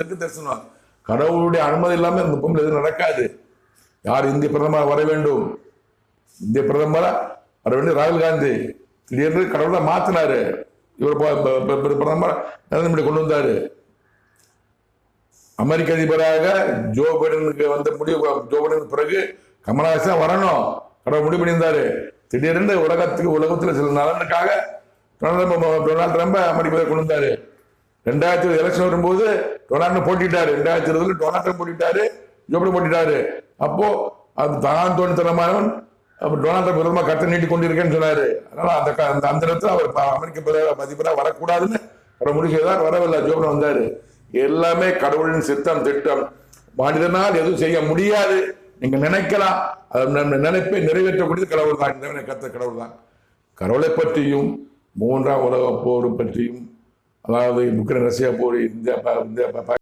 தெற்கு தரிசனம் கடவுளுடைய அனுமதி இல்லாம இந்த பொம்பளை எதுவும் நடக்காது. யார் இந்திய பிரதமர் வர வேண்டும்? இந்திய பிரதமராக வர வேண்டும் ராகுல் காந்தி. திடீர்னு கடவுளை மாத்தினாரு. இவர் பிரதமர் நரேந்திர மோடி கொண்டு வந்தாரு. அமெரிக்க அதிபராக ஜோ பைடனுக்கு வந்த முடிவு ஜோ பைடன் பிறகு கமலஹாசன் வரணும். கடவுள் முடிவு பண்ணியிருந்தாரு. திடீர்னு உலகத்துக்கு உலகத்துல சில நலனுக்காக டொனால்ட் ம- அமெரிக்க கொண்டு வந்தாரு. ரெண்டாயிரத்தி இருபது எலெக்ஷன் வரும்போது டொனால்டு போட்டிட்டாரு. ரெண்டாயிரத்தி இருபதுல டொனால்டு போட்டிட்டாரு. ஜோ போட்டிட்டாரு. அப்போ அது தான் தோணித்தனமானவன் அப்ப டொனால்டு ட்ரம்ப் விரோதமா கருத்தை நீட்டி கொண்டிருக்கேன்னு சொன்னாரு. அதனால அந்த க- அந்த அந்த இடத்துல அவர் அமெரிக்க பிரதமர் அதிபரா வரக்கூடாதுன்னு அவர் முடிவு செய்தார். வரவில்லை. ஜோ வந்தாரு. எல்லாமே கடவுளின் சித்தம் திட்டம். மனிதனால் எதுவும் செய்ய முடியாது. நீங்க நினைக்கலாம். அதை நம்ம நினைப்பை நிறைவேற்றக்கூடியது கடவுள் தான் இறைவனை கத்த கடவுள் தான் கடவுளை பற்றியும் மூன்றாம் உலக போர் பற்றியும் அதாவது உக்ரைன் ரஷ்யா போர் இந்தியா இந்தியா